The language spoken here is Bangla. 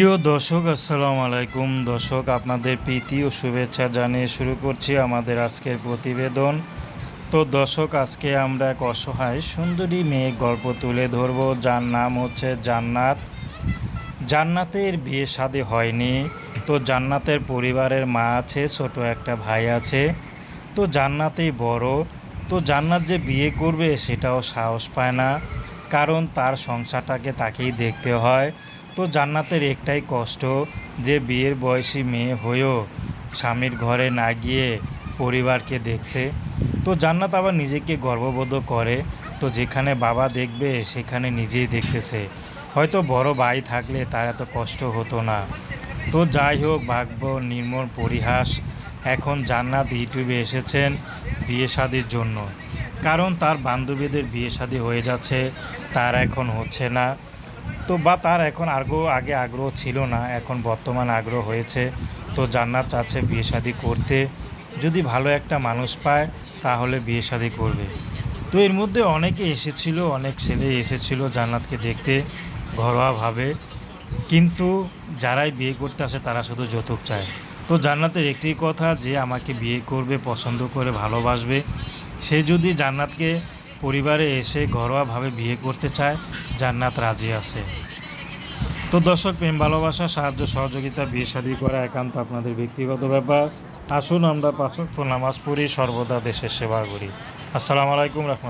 প্রিয় দর্শক, আসসালামু আলাইকুম। দর্শক, আপনাদের প্রীতি ও শুভেচ্ছা জানিয়ে শুরু করছি আমাদের আজকের প্রতিবেদন। তো দর্শক, আজকে আমরা এক অসহায় সুন্দরী মেয়ে গল্প তুলে ধরব। যার নাম হচ্ছে জান্নাত। জান্নাতের বিয়ে শাদী হয়নি। তো জান্নাতের পরিবারের মা আছে, ছোট একটা ভাই আছে। তো জান্নাতেই বড়। তো জান্নাত যে বিয়ে করবে, সেটাও সাহস পায় না। কারণ তার সংসারটাকে তাকেই দেখতে হয়। তো জান্নাতের একটাই কষ্ট যে বিয়ের বয়সী মেয়ে হয়েও স্বামীর ঘরে না গিয়ে পরিবারকে দেখছে। তো জান্নাত আবার নিজেকে গর্ববোধ করে। তো যেখানে বাবা দেখবে, সেখানে নিজেই দেখতেছে। হয়তো বড় ভাই থাকলে তার এত কষ্ট হতো না। তো যাই হোক, ভাগ্য, নির্মল, পরিহাস এখন জান্নাত ইউটিউবে এসেছেন বিয়ে শাদির জন্য। কারণ তার বান্ধবীদের বিয়ে শাদী হয়ে যাচ্ছে, তার এখন হচ্ছে না। তো বা তার এখন আগ্রহ, আগে আগ্রহ ছিল না, এখন বর্তমান আগ্রহ হয়েছে। তো জান্নাত চাচ্ছে বিয়ে শাদী করতে। যদি ভালো একটা মানুষ পায়, তাহলে বিয়ে শাদী করবে। তো এর মধ্যে অনেকে এসেছিল, অনেক ছেলে এসেছিল জান্নাতকে দেখতে ঘরোয়াভাবে। কিন্তু যারাই বিয়ে করতে আসে, তারা শুধু যৌতুক চায়। তো জান্নাতের একটি কথা, যে আমাকে বিয়ে করবে, পছন্দ করে, ভালোবাসবে, সে যদি জান্নাতকে পরিবারে এসে ঘরোয়াভাবে বিয়ে করতে চায়, জান্নাত রাজি আছে। তো দর্শক, প্রেম, ভালোবাসা, সাহায্য, সহযোগিতা, বিয়ে শাদী করা একান্ত আপনাদের ব্যক্তিগত ব্যাপার। আসুন আমরা পাঁচ নামাজ পড়ি, সর্বদা দেশের সেবা করি। আসসালামু আলাইকুম রহমতুল্লাহ